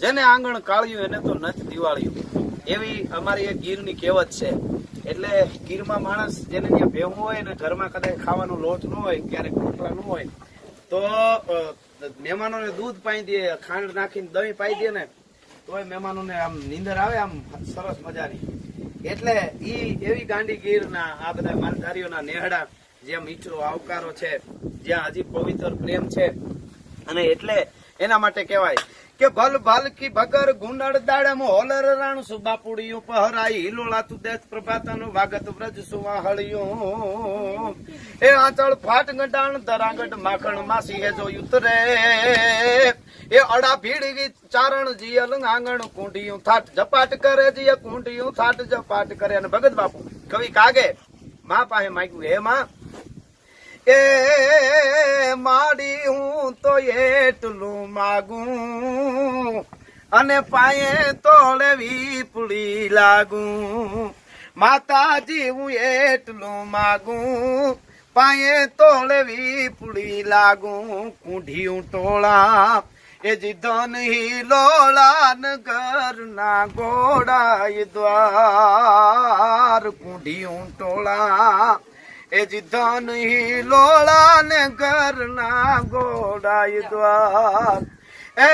જેને આંગણ કાળ્યું, એને તો નથી દિવાળ્યું. એવી અમારી એક ગીરની કહેવત છે. એટલે ગીરમાં માણસ જેને ત્યાં ભેવું હોય ને ઘરમાં કદાચ ખાવાનો લોટ ન હોય, ક્યારેક રોટલા ન હોય, તો મહેમાનોને દૂધ પાઈ દે, ખાંડ નાખીને દહીં પાઈ દે ને, તોય મહેમાનોને આમ નીંદર આવે, આમ સરસ મજાની. એટલે ઈ એવી ગાંડી ગીરના આ બધા માલધારીઓના નેહડા જ્યાં મીઠો આવકારો છે, જ્યાં હજી પવિત્ર પ્રેમ છે. અને એટલે એના માટે કહેવાય કે ભલ ભલ કી ભગર ગુંડળ દાડમ હોલર રાણું સુબાપુડિયું પહરાઈ. હિલોળા તું દેશ પ્રભાતાનું વાગત વ્રજ સુવાહળિયું. એ આંચળ ફાટ ગડાણ દરાગઢ માખણ માસી હે જો ઉતરે એ અડા ભીડવી ચારણ જીયલ આંગણ કુંડિયું થાટ જપાટ કરે જીય કુંડિયું થાટ જપાટ કરે. અને ભગત બાપુ, કવિ કાગે માં પાસે માગ્યું, હે માં એ માડી હું તો એટલું માગું. અને પાયે તોળવી પુડી લાગું. માતાજી, હું એટલું માગું. પાયે તોળવી પુડી લાગું. કુંઢિયું ટોળા, એ જીધન હિલોળા નગરના ગોડાય દ્વાર. કુંઢિયું ટોળા એ જીધન હિલોળા ને ઘરના ઘોડાઈ દ્વાર. એ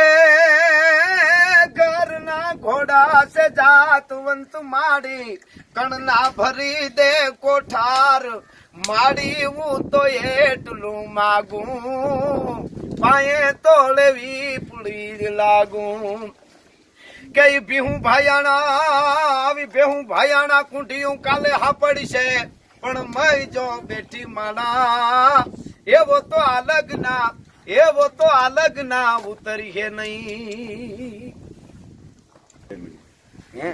ઘરના ઘોડા સે જાતવંત માડી, કણના ભરી દે કોઠાર. માડી હું તો એટલું માગું, પાયે તોળવી પુડી લાગું. કે ભીહું ભાયાણા, આવી ભેહું ભાયાણા કુંઢિયું કાલે હાપડી છે પણ મય જો બેઠી માણા એવો તો અલગ ના એવો તો અલગ ના ઉતરી હે નહીં હે?